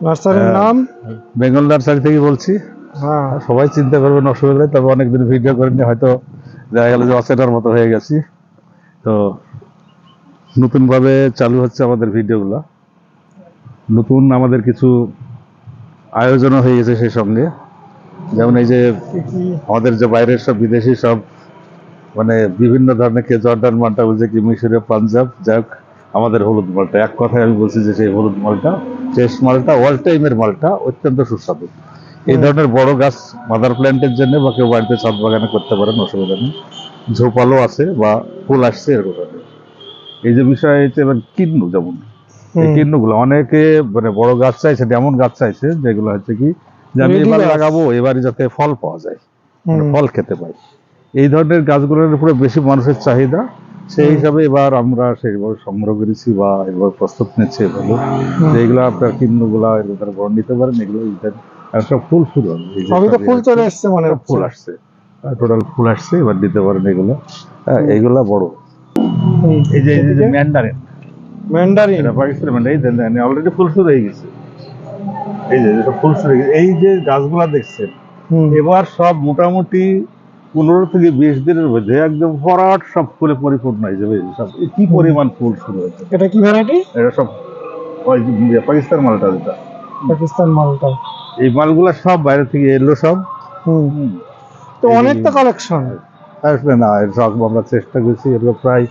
নার্সারির হ্যাঁ। নাম? বেঙ্গল নার্সারি থেকে বলছি। হ্যাঁ। সবাই চিন্তা করবেন অসুবিধা তবে অনেকদিন ভিডিও করিনি হয়তো দেখা গেল যে অচেনার মতো হয়ে গেছি। তো নতুনভাবে চালু হচ্ছে আমাদের ভিডিওগুলো। নতুন আমাদের কিছু আয়োজনও হয়ে গেছে সেই সঙ্গে। যেমন এই যে আমাদের যে বাইরের সব বিদেশি সব মানে বিভিন্ন ধরনের কে জর্ডান মালটা বুঝে কি মিশরীয় পাঞ্জাব যাক আমাদের হলুদ মালটা। এক কথায় আমি বলছি যে সেই হলুদ মালটা শেষ মালটা অল টাইমের মালটা অত্যন্ত সুস্বাদু। এই ধরনের বড় গাছ মাদার প্ল্যান্টের জন্য বা কেউ বাড়িতে ছাদ বাগানে করতে পারেন অসুবিধা নেই। ঝোপালো আছে বা ফুল আসছে এরকম। এই যে বিষয় হচ্ছে এবার কিন্নু যেমন। এই কিন্নুগুলো অনেকে মানে বড় গাছ চাইছে এমন গাছ চাইছে যেগুলো হচ্ছে কি যে আমি এবার লাগাবো এবারে যাতে ফল পাওয়া যায় মানে ফল খেতে পাই। এই ধরনের গাছগুলোর উপরে বেশি মানুষের চাহিদা সেই হিসাবে এবার আমরা সেইভাবে সংগ্রহ করেছি বা এবার প্রস্তুত নিচ্ছে এগুলো। আপনার কিন্নুগুলা এগুলো তারা গ্রহণ নিতে পারেন এগুলো সব ফুল ফুল হবে। ফুল চলে এসছে মনে ফুল আসছে। টোটাল ফুল আসছে এবার দিতে পারেন এগুলো। হ্যাঁ এইগুলা বড়। এই যে এই যে এদিকে? ম্যান্ডারিন। ম্যান্ডারিন। এটা পাকিস্তানি ম্যান্ডারিন। এই অলরেডি ফুল শুরু হয়ে গেছে। এই যে এটা ফুল শুরু হয়ে গেছে। এই যে গাছগুলা দেখছেন এবার সব মোটামুটি পনেরো থেকে বিশ দিনের মধ্যে একদম ভরাট সব ফুলে পরিপূর্ণ হয়ে যাবে। সব কি পরিমাণ ফুল শুরু হয়েছে? এটা কি ভ্যারাইটি এটা সব ইয়ে, পাকিস্তান মালটা যেটা। পাকিস্তান মালটা। এই মালগুলা সব বাইরে থেকে এলো সব। হুম। তো অনেক তো কালেকশন আসলে না সব আমরা চেষ্টা করছি। এগুলো প্রায়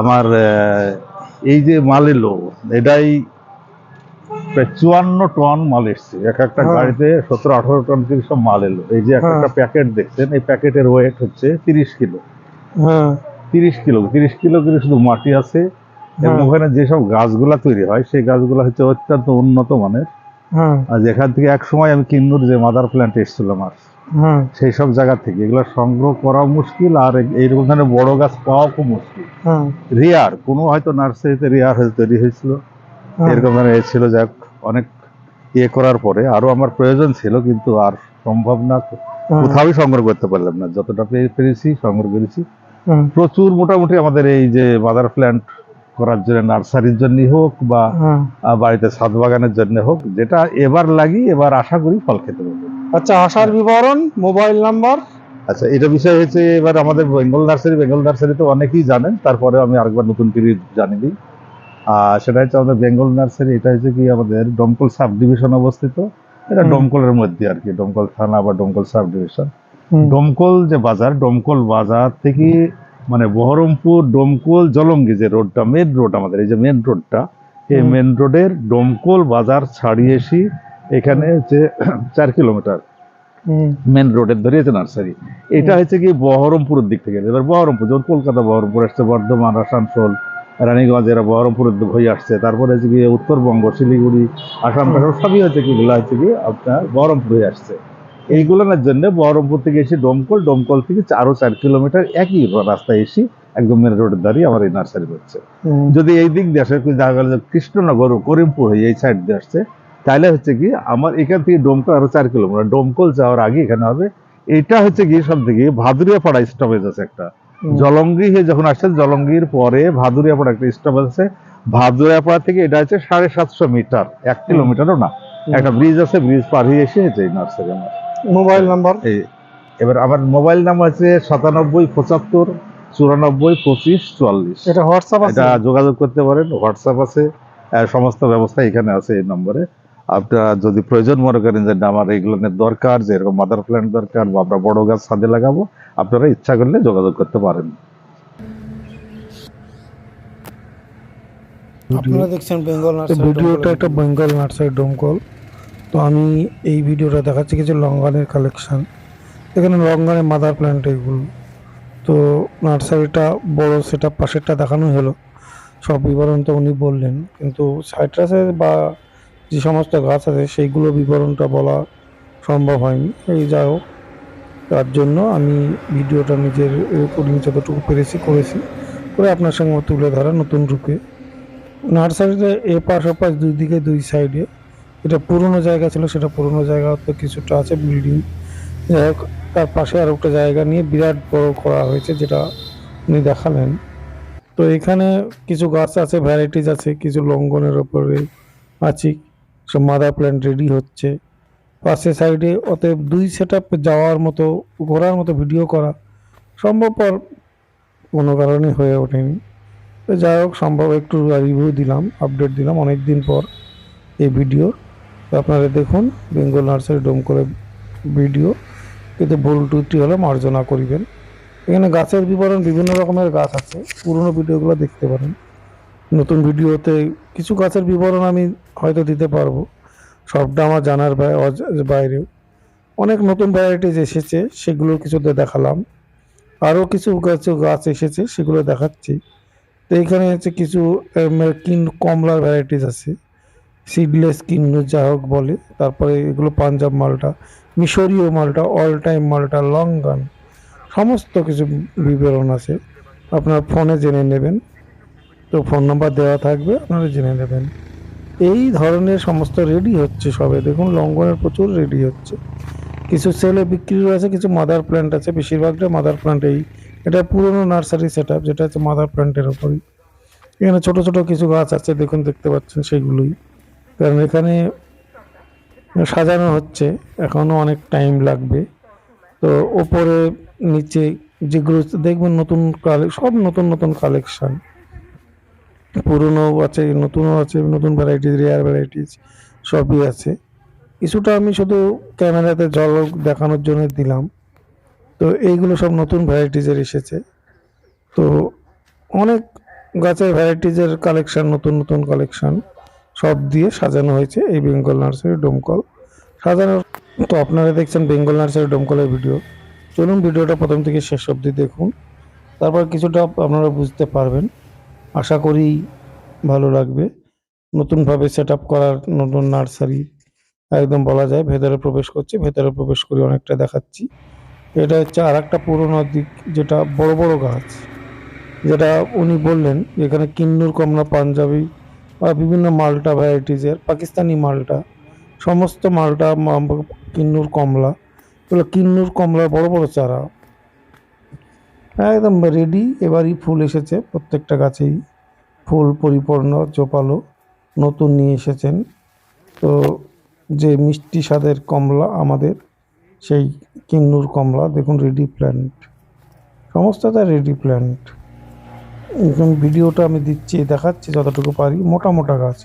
আমার এই যে মাল এলো এটাই প্রায় চুয়ান্ন টন মাল এসছে। এক একটা হ্যাঁ। গাড়িতে সতেরো আঠারো টন করে সব মাল এলো। এই যে এক হ্যাঁ। একটা প্যাকেট দেখছেন এই প্যাকেটের ওয়েট হচ্ছে তিরিশ কিলো। হ্যাঁ। তিরিশ কিলো তিরিশ কিলো করে শুধু মাটি আছে। এবং। ওখানে যেসব গাছগুলা তৈরি হয় সেই গাছগুলো হচ্ছে অত্যন্ত উন্নত মানের। আর যেখান থেকে এক সময় আমি কিন্নুর যে মাদার প্ল্যান্ট এসেছিল আমার হ্যাঁ। সেই সব জায়গা থেকে। এগুলো সংগ্রহ করা মুশকিল আর এই- এইরকম ধরনের বড় গাছ পাওয়াও খুব মুশকিল। রেয়ার কোনো হয়তো নার্সারিতে রেয়ার হয়ে তৈরি হয়েছিল। হ্যাঁ। এরকম ধরনের ছিল যাক। অনেক ইয়ে করার পরে আরও আমার প্রয়োজন ছিল কিন্তু আর সম্ভব না। হ্যাঁ, কোথাওই সংগ্রহ করতে পারলাম না। যতটা পেরেছি সংগ্রহ করেছি। প্রচুর মোটামুটি আমাদের এই যে মাদার প্ল্যান্ট করার জন্য নার্সারির জন্যই হোক বা হ্যাঁ। বাড়িতে ছাদ বাগানের জন্য হোক যেটা এবার লাগি এবার আশা করি ফল খেতে পারব আচ্ছা আসার বিবরণ মোবাইল নাম্বার? আচ্ছা এটা বিষয় হচ্ছে এবার আমাদের বেঙ্গল নার্সারি বেঙ্গল নার্সারি তো অনেকেই জানেন তারপরে আমি আরেকবার নতুন করে জানিয়ে দিই। সেটা হচ্ছে আমাদের বেঙ্গল নার্সারি এটা হচ্ছে কি আমাদের ডমকল সাব ডিভিশন অবস্থিত। এটা। ডমকলের মধ্যে আর কি ডমকল থানা বা ডমকল সাব ডিভিশন ডমকল যে বাজার ডমকল বাজার থেকে মানে বহরমপুর ডমকল জলঙ্গি যে রোডটা মেন রোড আমাদের এই যে মেন রোডটা এই। মেন রোডের ডমকল বাজার ছাড়িয়ে এসি এখানে হচ্ছে চার কিলোমিটার মেন রোডের ধরে আছে নার্সারি। এটা হচ্ছে কি বহরমপুরের দিক থেকে এবার বহরমপুর যেমন কলকাতা বহরমপুর আসছে বর্ধমান আসানসোল রানীগঞ্জ এরা বহরমপুরের দিক হয়ে আসছে। তারপরে হচ্ছে কি উত্তরবঙ্গ শিলিগুড়ি আসাম। টাসাম সবই হচ্ছে কি এগুলো হচ্ছে কি আপনার বহরমপুর হয়ে আসছে। এইগুলোর জন্য বহরমপুর থেকে এসে ডমকল ডমকল থেকে আরও চার কিলোমিটার একই রাস্তায় এসে একদম মেন রোডের দাঁড়িয়ে আমার এই নার্সারি হচ্ছে। যদি এই দিক দিয়ে আসে দেখা গেল যে কৃষ্ণনগর করিমপুর হয়ে এই সাইড দিয়ে আসছে তাহলে হচ্ছে কি আমার এখান থেকে ডোমকল আরও চার কিলোমিটার। ডোমকল যাওয়ার আগে এখানে হবে এটা হচ্ছে কি সব থেকে ভাদুরিয়া পাড়া স্টপেজ আছে একটা। জলঙ্গি হয়ে যখন আসছে জলঙ্গির পরে ভাদুরিয়া পাড়া একটা স্টপেজ আছে। ভাদুরিয়া পাড়া থেকে এটা হচ্ছে সাড়ে সাতশো মিটার এক কিলোমিটারও না। একটা ব্রিজ আছে ব্রিজ পার হয়ে এসে এই নার্সারি আমার। মোবাইল নাম্বার এই এবার আমার মোবাইল নাম্বার আছে সাতানব্বই পঁচাত্তর চুরানব্বই পঁচিশ চুয়াল্লিশ। এটা হোয়াটসঅ্যাপ এটা যোগাযোগ করতে পারেন হোয়াটসঅ্যাপ আছে। সমস্ত ব্যবস্থা এখানে আছে এই নম্বরে আপনারা যদি প্রয়োজন মনে করেন যে আমার এইগুলোর দরকার যে এরকম মাদার প্ল্যান্ট দরকার বা আমরা বড় গাছ ছাদে লাগাবো আপনারা ইচ্ছা করলে যোগাযোগ করতে পারেন। আপনারা দেখছেন বেঙ্গল নার্সারি ভিডিওটা একটা বেঙ্গল নার্সারি ডোমকল তো আমি এই ভিডিওটা দেখাচ্ছি কিছু লঙ্গানের কালেকশন এখানে লঙ্গানের মাদার প্ল্যান্ট এগুলো। তো নার্সারিটা বড় সেটা পাশেরটা দেখানো হলো। সব বিবরণ তো উনি বললেন। কিন্তু সাইট্রাসের বা যে সমস্ত গাছ আছে, সেইগুলো বিবরণটা বলা সম্ভব হয়নি। এই যাই হোক, তার জন্য আমি ভিডিওটা নিজের রেকর্ডিং যতটুকু পেরেছি করেছি, করে আপনার সঙ্গে তুলে ধরা নতুন রূপে। নার্সারিতে এ এপাশ ওপাশ দুই দিকে দুই সাইডে এটা পুরনো জায়গা ছিল, সেটা পুরনো জায়গা তো কিছুটা আছে বিল্ডিং। যাই হোক, তার পাশে আর একটা জায়গা নিয়ে বিরাট বড় করা হয়েছে, যেটা উনি দেখালেন। তো এখানে কিছু গাছ আছে ভ্যারাইটিস আছে, কিছু লঙ্ঘনের ওপরে আছে সব মাদার প্ল্যান্ট রেডি হচ্ছে। পাশে সাইডে অতএব দুই সেট যাওয়ার মতো, ঘোরার মতো ভিডিও করা সম্ভবপর কোনো কারণে হয়ে ওঠেনি। তো যাই হোক, সম্ভব একটু রিভিউ দিলাম আপডেট দিলাম অনেক দিন পর এই ভিডিও তো আপনারা দেখুন বেঙ্গল নার্সারি ডোম করে ভিডিও কিন্তু ভুল ত্রুটি হলে মার্জনা করিবেন। এখানে গাছের বিবরণ বিভিন্ন রকমের গাছ আছে, পুরনো ভিডিওগুলো দেখতে পারেন। নতুন ভিডিওতে কিছু গাছের বিবরণ আমি হয়তো দিতে পারব। সবটা আমার জানার বাইরেও অনেক নতুন ভ্যারাইটিস এসেছে, সেগুলো কিছুতে দেখালাম। আরও কিছু কিছু গাছ এসেছে, সেগুলো দেখাচ্ছি। তো এখানে হচ্ছে কিছু কিন কমলার ভ্যারাইটিস আছে। সিডলেস কিন্নু যা হোক বলে। তারপরে এগুলো পাঞ্জাব মালটা, মিশরীয় মালটা অল টাইম মালটা লং গান সমস্ত কিছু বিবরণ আছে। আপনার ফোনে জেনে নেবেন। তো ফোন নাম্বার দেওয়া থাকবে, আপনারা জেনে নেবেন। এই ধরনের সমস্ত রেডি হচ্ছে সবে। দেখুন, লঙ্ঘনের প্রচুর রেডি হচ্ছে। কিছু সেলে বিক্রি আছে কিছু মাদার প্ল্যান্ট আছে। বেশিরভাগটা মাদার প্ল্যান্ট এই। এটা পুরনো নার্সারি সেট যেটা হচ্ছে মাদার প্ল্যান্টের ওপরই। এখানে ছোট ছোট কিছু গাছ আছে, দেখুন, দেখতে পাচ্ছেন সেগুলোই। কারণ এখানে সাজানো হচ্ছে এখনও অনেক টাইম লাগবে। তো ওপরে, নিচে যেগুলো দেখবেন নতুন কালে- সব নতুন নতুন কালেকশন। পুরনো আছে, নতুনও আছে, নতুন ভ্যারাইটিস রেয়ার ভ্যারাইটিস সবই আছে। কিছুটা আমি শুধু ক্যামেরাতে ঝলক দেখানোর জন্য দিলাম। তো এইগুলো সব নতুন ভ্যারাইটিজের এসেছে। তো অনেক গাছের ভ্যারাইটিজের কালেকশান নতুন নতুন কালেকশান সব দিয়ে সাজানো হয়েছে এই বেঙ্গল নার্সারি ডোমকল সাজানো তো আপনারা দেখছেন বেঙ্গল নার্সারি ডোমকলের ভিডিও চলুন ভিডিওটা প্রথম থেকে শেষ অবধি দেখুন। তারপর কিছুটা আপনারা বুঝতে পারবেন। আশা করি ভালো লাগবে। নতুনভাবে সেট আপ করার নতুন নার্সারি একদম বলা যায়, ভেতরে প্রবেশ করছে, ভেতরে প্রবেশ করে অনেকটা দেখাচ্ছি। এটা হচ্ছে আর একটা পুরোনো দিক, যেটা বড় বড় গাছ। যেটা উনি বললেন এখানে কিন্নুর কমলা পাঞ্জাবি বা বিভিন্ন মালটা ভ্যারাইটিজের পাকিস্তানি মালটা, সমস্ত মালটা কিন্নুর কমলা। কিন্নুর কমলার বড় বড় চারা। একদম রেডি এবারই ফুল এসেছে। প্রত্যেকটা গাছেই ফুল পরিপূর্ণ চোপালো নতুন নিয়ে এসেছেন। তো যে মিষ্টি স্বাদের কমলা আমাদের, সেই কিন্নুর কমলা, দেখুন রেডি প্ল্যান্ট সমস্তটা রেডি প্ল্যান্ট এখন ভিডিওটা আমি দিচ্ছি, দেখাচ্ছি যতটুকু পারি, মোটা মোটা গাছ।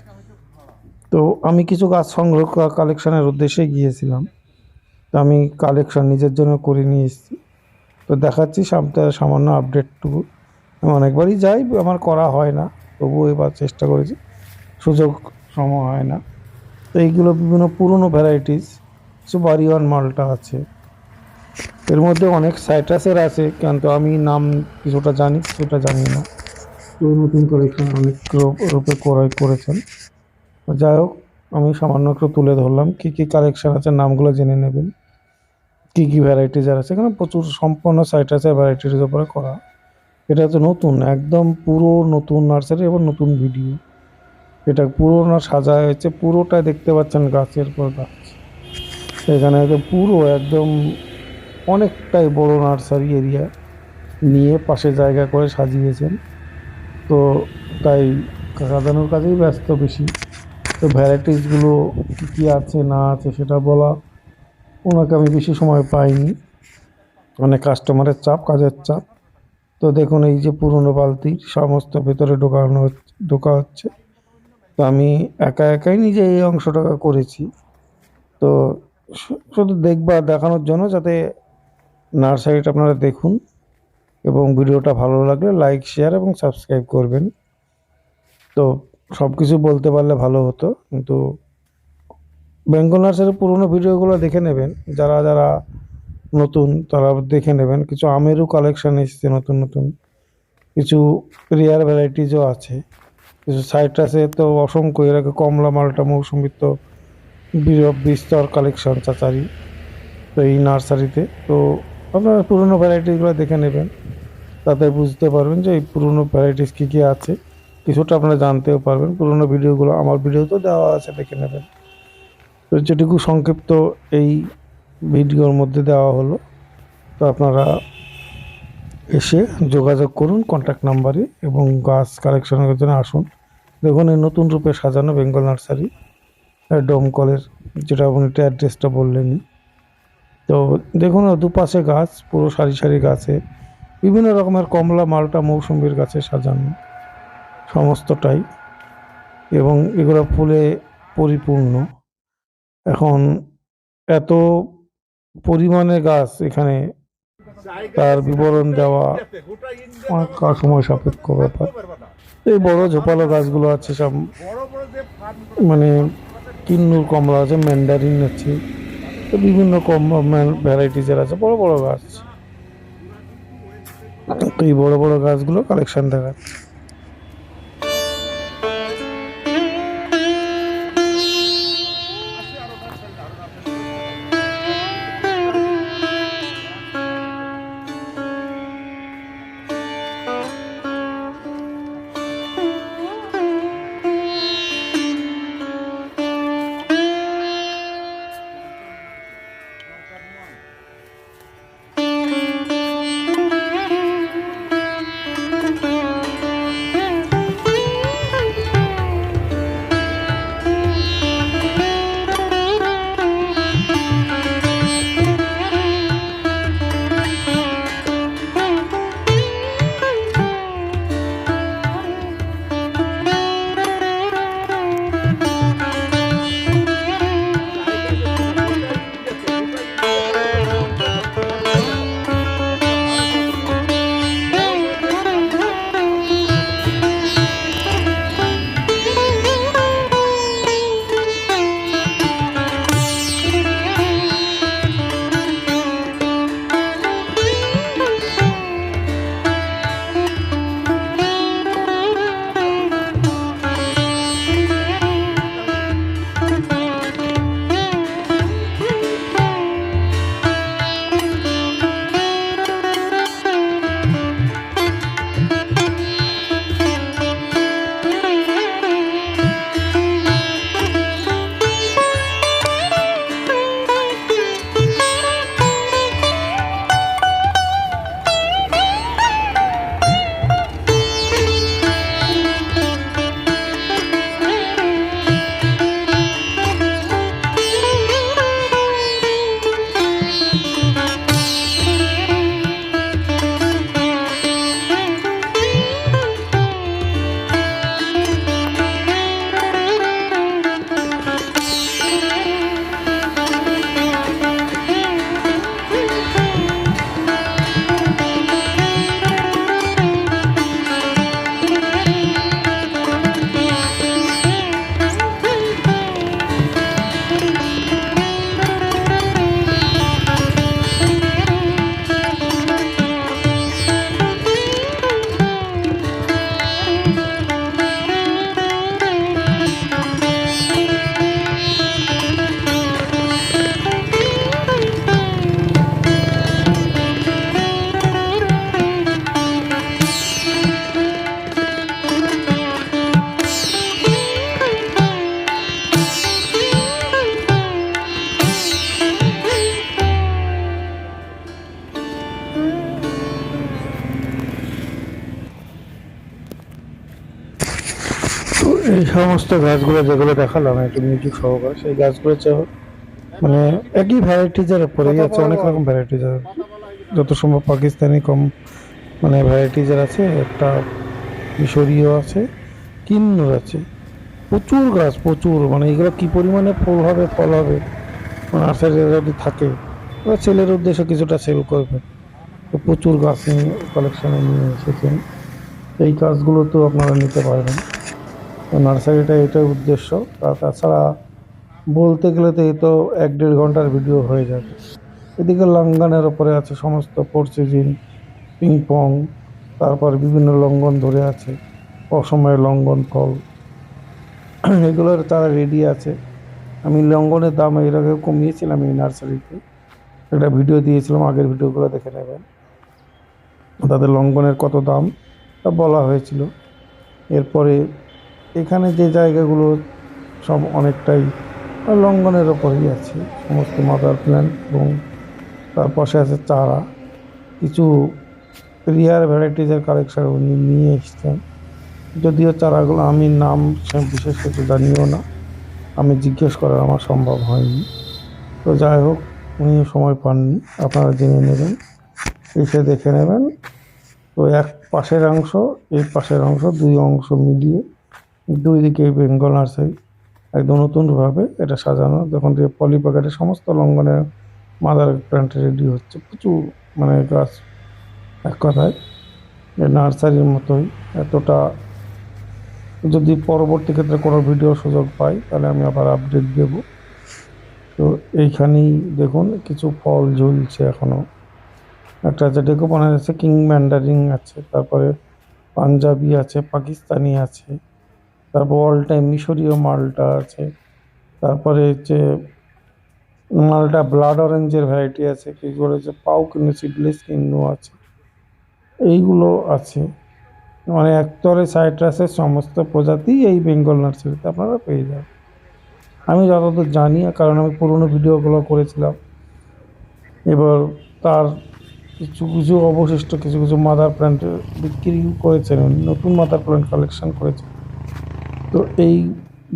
তো আমি কিছু গাছ সংগ্রহ কালেকশনের উদ্দেশ্যে গিয়েছিলাম। তো আমি কালেকশান নিজের জন্য করে নিয়ে এসেছি। তো দেখাচ্ছি সামনে সামান্য আপডেটটুকু আমি অনেকবারই যাই, আমার করা হয় না, তবুও এবার চেষ্টা করেছি। সুযোগ সময় হয় না। তো এইগুলো বিভিন্ন পুরনো ভ্যারাইটিস বাড়িওয়ান মালটা আছে। এর মধ্যে অনেক সাইট্রাসের আছে, কিন্তু আমি নাম কিছুটা জানি কিছুটা জানি না। তো নতুন কালেকশন অনেক রূপে ক্রয় করেছেন। যাই হোক, আমি সামান্য একটু তুলে ধরলাম, কী কী কালেকশন আছে, নামগুলো জেনে নেবেন। কী কী ভ্যারাইটিজ আছে? এখানে প্রচুর সম্পূর্ণ সাইট্রাসের ভ্যারাইটির উপরে করা। এটা হচ্ছে নতুন, একদম পুরো নতুন নার্সারি এবং নতুন ভিডিও এটা পুরো না সাজা হয়েছে পুরোটা দেখতে পাচ্ছেন গাছের পর গাছ এখানে পুরো একদম অনেকটাই বড় নার্সারি এরিয়া নিয়ে পাশে জায়গা করে সাজিয়েছেন। তো তাই সাজানোর কাজেই ব্যস্ত বেশি। তো ভ্যারাইটিসগুলো কী কী আছে, না আছে সেটা বলা ওনাকে আমি বেশি সময় পাইনি। অনেক কাস্টমারের চাপ, কাজের চাপ। তো দেখুন, এই যে পুরনো বালতি সমস্ত ভেতরে ঢোকানো ঢোকা হচ্ছে। তো আমি একা একাই নিজে এই অংশটা করেছি। তো শুধু দেখবা দেখানোর জন্য যাতে নার্সারিটা আপনারা দেখুন এবং ভিডিওটা ভালো লাগলে লাইক শেয়ার এবং সাবস্ক্রাইব করবেন। তো সব কিছু বলতে পারলে ভালো হতো, কিন্তু বেঙ্গল নার্সারির পুরোনো ভিডিওগুলো দেখে নেবেন। যারা যারা নতুন, তারা দেখে নেবেন। কিছু আমেরও কালেকশান এসেছে নতুন নতুন। কিছু রেয়ার ভ্যারাইটিজও আছে। কিছু সাইট্রাসে তো অসংখ্য। এর আগে কমলা, মালটা মৌসুমির তো বিস্তর কালেকশন চাচারি। তো এই নার্সারিতে তো। আপনারা পুরনো ভ্যারাইটিসগুলো দেখে নেবেন। তাতে বুঝতে পারবেন যে এই পুরনো ভ্যারাইটিস কী কী আছে। কিছুটা আপনারা জানতেও পারবেন। পুরনো ভিডিওগুলো, আমার ভিডিওতেও দেওয়া আছে, দেখে নেবেন। তো যেটুকু সংক্ষিপ্ত এই ভিডিওর মধ্যে দেওয়া হলো, তো আপনারা এসে যোগাযোগ করুন কন্ট্যাক্ট নাম্বারে এবং গাছ কালেকশনের জন্য আসুন। দেখুন এই নতুন রূপে সাজানো বেঙ্গল নার্সারি ডোমকলের যেটা উনি অ্যাড্রেসটা বললেনই। তো দেখুন দুপাশে গাছ, পুরো সারি সারি গাছে, বিভিন্ন রকমের কমলা, মালটা, মৌসুমির গাছে সাজানো সমস্তটাই এবং এগুলো ফুলে পরিপূর্ণ। এখন এত পরিমাণে গাছ এখানে তার বিবরণ দেওয়া অনেক কা- সময় সাপেক্ষ ব্যাপার। এই বড় ঝোপালো গাছগুলো আছে সব মানে কিন্নুর কমলা আছে ম্যান্ডারিন আছে বিভিন্ন কম ভ্যারাইটিজের আছে, বড় বড় গাছ। এই বড় বড় গাছগুলো কালেকশন দেখাচ্ছে। সমস্ত গাছগুলো যেগুলো দেখালাম, একটু মিউজিক সহকারে, সেই গাছগুলো হচ্ছে মানে একই ভ্যারাইটিজের উপরেই আছে, অনেক রকম ভ্যারাইটিজের যত সম্ভব পাকিস্তানি কম মানে ভ্যারাইটিজের আছে, একটা মিশরীয় আছে, কিন্নুর আছে। প্রচুর গাছ, প্রচুর মানে এগুলো কী পরিমাণে ফুল হবে, ফল হবে মানে নার্সারি যদি থাকে, ওরা ছেলের উদ্দেশ্যে কিছুটা সেল করবে। তো প্রচুর গাছ নিয়ে কালেকশনে নিয়ে এসেছেন। এই গাছগুলো তো আপনারা নিতে পারবেন। তো নার্সারিটা এটাই উদ্দেশ্য। আর তাছাড়া বলতে গেলে তো এই তো এক দেড় ঘণ্টার ভিডিও হয়ে যাবে। এদিকে লঙ্ঘনের ওপরে আছে সমস্ত পরচুজিন পিংপং তারপর বিভিন্ন লঙ্ঘন ধরে আছে, অসময়ে লঙ্ঘন ফল। এগুলোর তারা রেডি আছে। আমি লঙ্ঘনের দাম এর আগে কমিয়েছিলাম এই নার্সারিতে। একটা ভিডিও দিয়েছিলাম, আগের ভিডিওগুলো দেখে নেবেন। তাদের লঙ্ঘনের কত দাম তা বলা হয়েছিল। এরপরে এখানে যে জায়গাগুলো সব অনেকটাই লঙ্ঘনের ওপরেই আছে, সমস্ত মাদার প্ল্যান্ট এবং তার পাশে আছে চারা। কিছু রিয়ার ভ্যারাইটিজের কালেকশন উনি নিয়ে এসছেন। যদিও চারাগুলো আমি নাম বিশেষ কিছু জানিও না। আমি জিজ্ঞেস করা আমার সম্ভব হয়নি। তো যাই হোক, উনি সময় পাননি, আপনারা জেনে নেবেন। এসে দেখে নেবেন। তো এক পাশের অংশ, এই পাশের অংশ দুই অংশ মিলিয়ে দুই দিকে বেঙ্গল নার্সারি একদম নতুনভাবে এটা সাজানো। যখন যে পলি প্যাকেটে সমস্ত লঙ্ঘনের মাদার প্ল্যান্ট রেডি হচ্ছে। প্রচুর মানে গাছ এক কথায়। নার্সারির মতোই। এতটা যদি পরবর্তী ক্ষেত্রে কোনো ভিডিও সুযোগ পাই, তাহলে আমি আবার আপডেট দেব। তো এইখানেই দেখুন, কিছু ফল ঝুলছে এখনও একটা আছে ডেকোপনা আছে, কিং ম্যান্ডারিং আছে, তারপরে পাঞ্জাবি আছে, পাকিস্তানি আছে। তারপর অল মিশরীয় মালটা আছে। তারপরে হচ্ছে মালটা ব্লাড অরেঞ্জের ভ্যারাইটি আছে, কি করেছে পাও কিনে সিডলেস কিন্নু আছে। এইগুলো আছে। মানে একতরে সাইট্রাসের সমস্ত প্রজাতি এই বেঙ্গল নার্সারিতে আপনারা পেয়ে যাবেন। আমি যতদূর জানি, কারণ আমি পুরনো ভিডিওগুলো করেছিলাম। এবার তার কিছু কিছু অবশিষ্ট, কিছু কিছু মাদার প্ল্যান্ট বিক্রি করেছেন, নতুন মাদার প্ল্যান্ট কালেকশন করেছেন। তো এই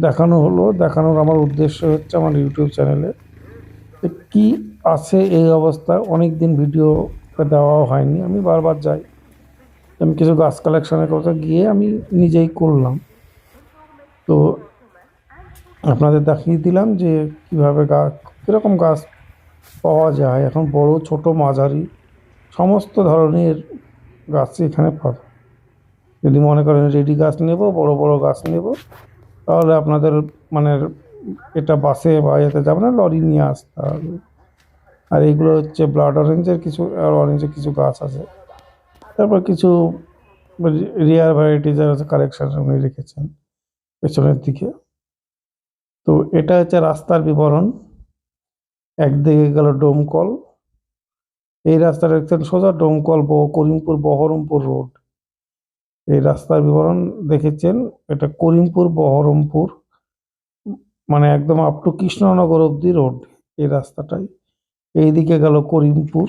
দেখানো হলো। দেখানোর আমার উদ্দেশ্য হচ্ছে আমার ইউটিউব চ্যানেলে কী আছে এই অবস্থায় অনেক দিন ভিডিও দেওয়াও হয়নি। আমি বারবার যাই। আমি কিছু গাছ কালেকশনের কথা গিয়ে আমি নিজেই করলাম। তো আপনাদের দেখিয়ে দিলাম যে কীভাবে গাছ কীরকম গাছ পাওয়া যায়। এখন বড়, ছোট, মাঝারি, সমস্ত ধরনের গাছই এখানে পাবে যদি মনে করেন রেডি গাছ নেব, বড় বড় গাছ নেব, তাহলে আপনাদের মানে এটা বাসে বা এতে যাবে না, লরি নিয়ে আসতে হবে। আর এইগুলো হচ্ছে ব্লাড অরেঞ্জের কিছু, আর অরেঞ্জের কিছু গাছ আছে। তারপর কিছু রিয়ার আছে, কালেকশন উনি রেখেছেন পেছনের দিকে। তো এটা হচ্ছে রাস্তার বিবরণ। একদিকে গেল ডোমকল। এই রাস্তাটা দেখছেন সোজা ডোমকল বহ করিমপুর, বহরমপুর রোড। এই রাস্তার বিবরণ দেখেছেন? এটা করিমপুর, বহরমপুর মানে একদম আপ টু কৃষ্ণনগর অব্দি রোড এই রাস্তাটাই। এইদিকে গেল করিমপুর।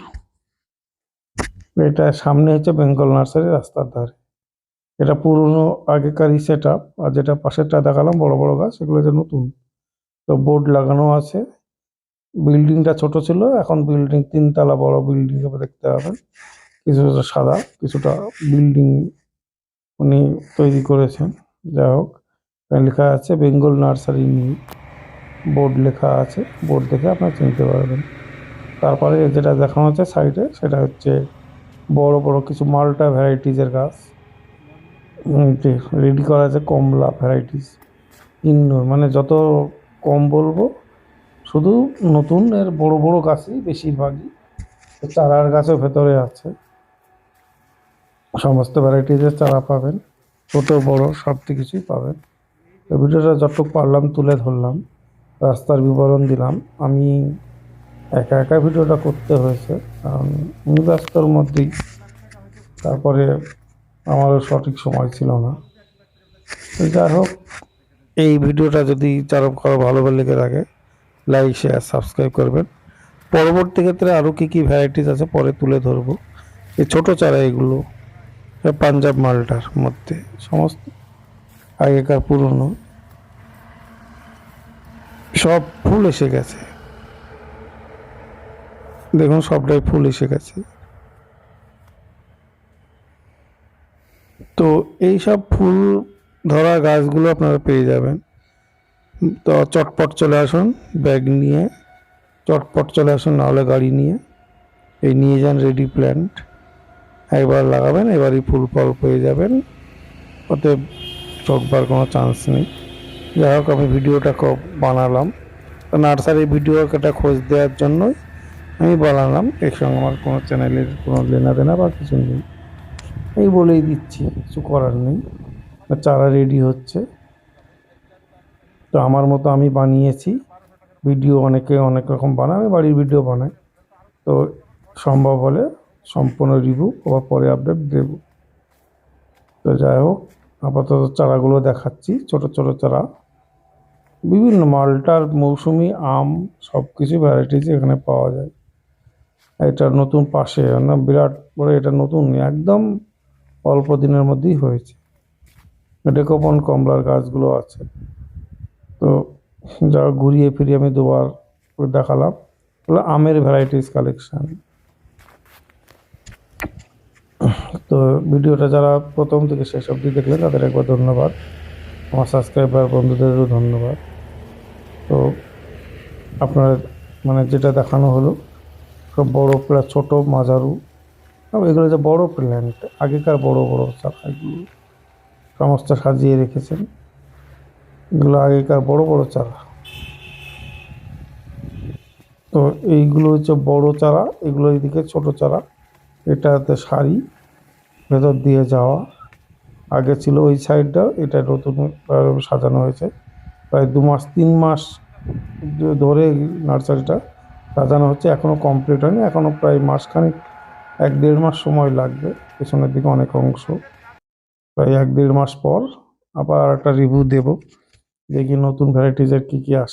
এটা সামনে হচ্ছে বেঙ্গল নার্সারি রাস্তার ধারে। এটা পুরনো আগেকারই সেট আপ আর যেটা পাশেরটা দেখালাম, বড় বড় গাছ এগুলো হচ্ছে নতুন। তো বোর্ড লাগানো আছে। বিল্ডিংটা ছোট ছিল, এখন বিল্ডিং তিনতলা বড় বিল্ডিং দেখতে পাবেন কিছুটা সাদা, কিছুটা বিল্ডিং উনি তৈরি করেছেন। যাই হোক লেখা আছে, বেঙ্গল নার্সারি বোর্ড লেখা আছে। বোর্ড দেখে আপনারা চিনতে পারবেন। তারপরে যেটা দেখানো হচ্ছে সাইডে, সেটা হচ্ছে বড় বড় কিছু মাল্টা ভ্যারাইটিজের গাছ। রেডি করা আছে কমলা ভ্যারাইটিস ইন্ডোর মানে যত কম বলব, শুধু নতুন, এর বড় বড় গাছই বেশিরভাগই। চারার গাছও ভেতরে আছে। সমস্ত ভ্যারাইটিজের চারা পাবেন। ছোটো, বড় সব কিছুই পাবেন। তো ভিডিওটা যতটুকু পারলাম তুলে ধরলাম, রাস্তার বিবরণ দিলাম। আমি একা একা ভিডিওটা করতে হয়েছে, কারণ আমি ব্যস্তর মধ্যেই, তারপরে আমারও সঠিক সময় ছিল না। যাই হোক, এই ভিডিওটা যদি যারা কারও ভালো লেগে থাকে লাইক শেয়ার সাবস্ক্রাইব করবেন। পরবর্তী ক্ষেত্রে আরও কী কী ভ্যারাইটিস আছে, পরে তুলে ধরবো। এই ছোটো চারা এগুলো পাঞ্জাব মালটার মধ্যে। সমস্ত আগেকার পুরনো সব ফুল এসে গেছে। দেখুন, সবটাই ফুল এসে গেছে। তো এই সব ফুল ধরা গাছগুলো আপনারা পেয়ে যাবেন। তো চটপট চলে আসুন, ব্যাগ নিয়ে। চটপট চলে আসুন নাহলে গাড়ি নিয়ে। এই নিয়ে যান রেডি প্ল্যান্ট। একবার লাগাবেন, এবারই ফুল ফল পেয়ে যাবেন। ওতে ঠকবার কোনো চান্স নেই। যাই হোক, আমি ভিডিওটা খুব বানালাম। তো নার্সারি ভিডিও একটা খোঁজ দেওয়ার জন্যই আমি বানালাম। এর সঙ্গে আমার কোনো চ্যানেলের, কোনো লেনা দেনা বা কিছু নেই। এই বলেই দিচ্ছি, কিছু করার নেই। চারা রেডি হচ্ছে। তো আমার মতো আমি বানিয়েছি। ভিডিও অনেকে অনেক রকম বানায় আমি বাড়ির ভিডিও বানাই তো সম্ভব হলে সম্পূর্ণ রিভিউ বা পরে আপডেট দেব। তো যাই হোক, আপাতত চারাগুলো দেখাচ্ছি, ছোট ছোট চারা। বিভিন্ন মালটার মৌসুমি, আম সব কিছু ভ্যারাইটিস এখানে পাওয়া যায়। এটা নতুন পাশে না বিরাট বড় এটা নতুন, একদম অল্প দিনের মধ্যেই হয়েছে। ডেকোপন কমলার গাছগুলো আছে। তো যা ঘুরিয়ে ফিরিয়ে আমি দুবার দেখালাম। এগুলো আমের ভ্যারাইটিস কালেকশান তো ভিডিওটা যারা প্রথম থেকে শেষ অবধি দেখলেন, তাদের একবার ধন্যবাদ। আমার সাবস্ক্রাইবার বন্ধুদেরও ধন্যবাদ। তো আপনার মানে যেটা দেখানো হলো, সব বড় প্লাস ছোটো মাঝারু। এগুলো যে বড়ো প্ল্যান্ট আগেকার বড় বড় চারা এগুলো সমস্ত সাজিয়ে রেখেছেন। এগুলো আগেকার বড় বড় চারা। তো এইগুলো হচ্ছে বড় চারা, এগুলো এইদিকে ছোট চারা। এটাতে সারি ভেতর দিয়ে যাওয়া। আগে ছিল ওই সাইডটা, এটা নতুন সাজানো হয়েছে। প্রায় দু মাস, তিন মাস ধরে নার্সারিটা সাজানো হচ্ছে। এখনও কমপ্লিট হয়নি এখনও প্রায় মাসখানেক, এক দেড় মাস সময় লাগবে পেছনের দিকে অনেক অংশ। প্রায় এক দেড় মাস পর আবার একটা রিভিউ দেব, দেখি নতুন ভ্যারাইটিসের কী কী আসে